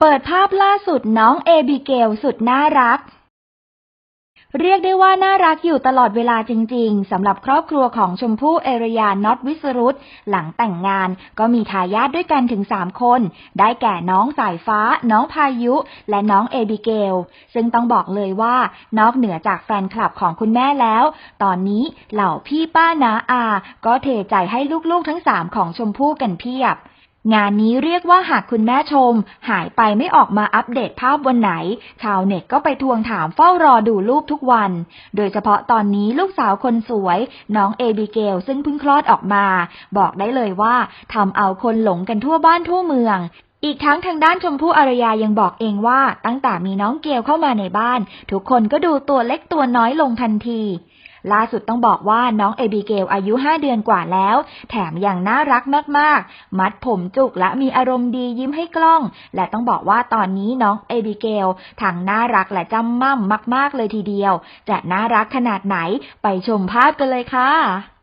เปิดภาพล่าสุดน้องเอบิเกลสุดน่ารัก เรียกได้ว่าน่ารักอยู่ตลอดเวลาจริงๆสำหรับครอบครัวของชมพู่เอริยาน็อตวิสรุตหลังแต่งงานก็มีทายาทด้วยกันถึง 3 คน ได้แก่น้องสายฟ้า น้องพายุ และน้องเอบิเกล ซึ่งต้องบอกเลยว่านอกเหนือจากแฟนคลับของคุณแม่แล้ว ตอนนี้เหล่าพี่ป้านาอา ก็เทใจให้ลูกๆทั้ง 3 ของชมพู่กันเพียบ งานนี้เรียกว่าหากคุณแม่ชม หายไปไม่ออกมาอัปเดตภาพวันไหน ชาวเน็ตก็ไปทวงถามเฝ้ารอดูรูปทุกวัน โดยเฉพาะตอนนี้ลูกสาวคนสวย น้องเอบิเกลซึ่งเพิ่งคลอดออกมา บอกได้เลยว่าทำเอาคนหลงกันทั่วบ้านทั่วเมืองอีกทั้งทางด้านชมพู่อารยายังบอกเองว่าตั้งแต่มีน้องเกลเข้ามาในบ้าน ทุกคนก็ดูตัวเล็กตัวน้อยลงทันที ล่าสุดต้องบอกว่าน้องเอบิเกลอายุ 5 เดือนกว่าแล้ว แถมยังน่ารักมาก ๆ มัดผมจุกและมีอารมณ์ดียิ้มให้กล้อง และต้องบอกว่าตอนนี้น้องเอบิเกลทั้งน่ารักและจำม่ำมาก ๆ เลยทีเดียว จะน่ารักขนาดไหนไปชมภาพกันเลยค่ะ